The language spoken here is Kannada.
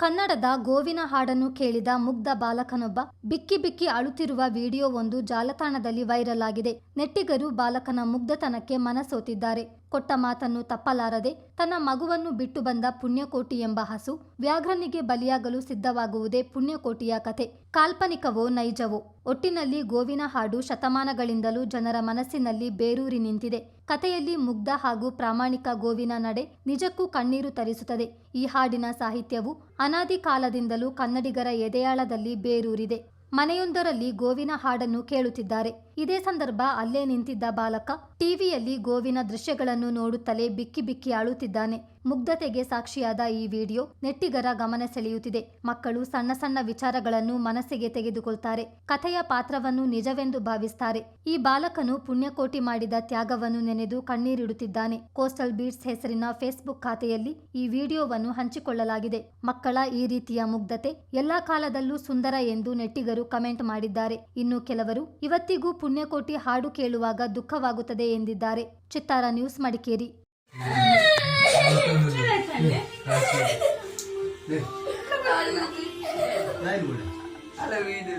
ಕನ್ನಡದ ಗೋವಿನ ಹಾಡನ್ನು ಕೇಳಿದ ಮುಗ್ಧ ಬಾಲಕನೊಬ್ಬ ಬಿಕ್ಕಿ ಬಿಕ್ಕಿ ಅಳುತ್ತಿರುವ ವಿಡಿಯೋವೊಂದು ಜಾಲತಾಣದಲ್ಲಿ ವೈರಲ್ ಆಗಿದೆ. ನೆಟ್ಟಿಗರು ಬಾಲಕನ ಮುಗ್ಧತನಕ್ಕೆ ಮನಸೋತಿದ್ದಾರೆ. ಕೊಟ್ಟ ಮಾತನ್ನು ತಪ್ಪಲಾರದೆ ತನ್ನ ಮಗುವನ್ನು ಬಿಟ್ಟು ಬಂದ ಪುಣ್ಯಕೋಟಿ ಎಂಬ ಹಸು ವ್ಯಾಘ್ರನಿಗೆ ಬಲಿಯಾಗಲು ಸಿದ್ಧವಾಗುವುದೇ ಪುಣ್ಯಕೋಟಿಯ ಕಥೆ. ಕಾಲ್ಪನಿಕವೋ ನೈಜವೋ, ಒಟ್ಟಿನಲ್ಲಿ ಗೋವಿನ ಹಾಡು ಶತಮಾನಗಳಿಂದಲೂ ಜನರ ಮನಸ್ಸಿನಲ್ಲಿ ಬೇರೂರಿ ನಿಂತಿದೆ. ಕಥೆಯಲ್ಲಿ ಮುಗ್ಧ ಹಾಗೂ ಪ್ರಾಮಾಣಿಕ ಗೋವಿನ ನಡೆ ನಿಜಕ್ಕೂ ಕಣ್ಣೀರು ತರಿಸುತ್ತದೆ. ಈ ಹಾಡಿನ ಸಾಹಿತ್ಯವು ಅನಾದಿ ಕಾಲದಿಂದಲೂ ಕನ್ನಡಿಗರ ಎದೆಯಾಳದಲ್ಲಿ ಬೇರೂರಿದೆ. ಮನೆಯೊಂದರಲ್ಲಿ ಗೋವಿನ ಹಾಡನ್ನು ಕೇಳುತ್ತಿದ್ದಾರೆ. ಇದೇ ಸಂದರ್ಭ ಅಲ್ಲೇ ನಿಂತಿದ್ದ ಬಾಲಕ ಟಿವಿಯಲ್ಲಿ ಗೋವಿನ ದೃಶ್ಯಗಳನ್ನು ನೋಡುತ್ತಲೇ ಬಿಕ್ಕಿ ಬಿಕ್ಕಿ ಅಳುತ್ತಿದ್ದಾನೆ ಮುಗ್ಧತೆಗೆ ಸಾಕ್ಷಿಯಾದ ಈ ವಿಡಿಯೋ ನೆಟ್ಟಿಗರ ಗಮನ ಸೆಳೆಯುತ್ತಿದೆ. ಮಕ್ಕಳು ಸಣ್ಣ ಸಣ್ಣ ವಿಚಾರಗಳನ್ನು ಮನಸ್ಸಿಗೆ ತೆಗೆದುಕೊಳ್ತಾರೆ. ಕಥೆಯ ಪಾತ್ರವನ್ನು ನಿಜವೆಂದು ಭಾವಿಸ್ತಾರೆ. ಈ ಬಾಲಕನು ಪುಣ್ಯಕೋಟಿ ಮಾಡಿದ ತ್ಯಾಗವನ್ನು ನೆನೆದು ಕಣ್ಣೀರಿಡುತ್ತಿದ್ದಾನೆ. ಕೋಸ್ಟಲ್ ಬೀಟ್ಸ್ ಹೆಸರಿನ ಫೇಸ್ಬುಕ್ ಖಾತೆಯಲ್ಲಿ ಈ ವಿಡಿಯೋವನ್ನು ಹಂಚಿಕೊಳ್ಳಲಾಗಿದೆ. ಮಕ್ಕಳ ಈ ರೀತಿಯ ಮುಗ್ಧತೆ ಎಲ್ಲಾ ಕಾಲದಲ್ಲೂ ಸುಂದರ ಎಂದು ನೆಟ್ಟಿಗರು ಕಮೆಂಟ್ ಮಾಡಿದ್ದಾರೆ. ಇನ್ನು ಕೆಲವರು ಇವತ್ತಿಗೂ ಪುಣ್ಯಕೋಟಿ ಹಾಡು ಕೇಳುವಾಗ ದುಃಖವಾಗುತ್ತದೆ ಎಂದಿದ್ದಾರೆ. ಚಿತ್ತಾರ ನ್ಯೂಸ್ ಮಡಿಕೇರಿ. ಅಲ್ಲ ವೀಡಿಯೋ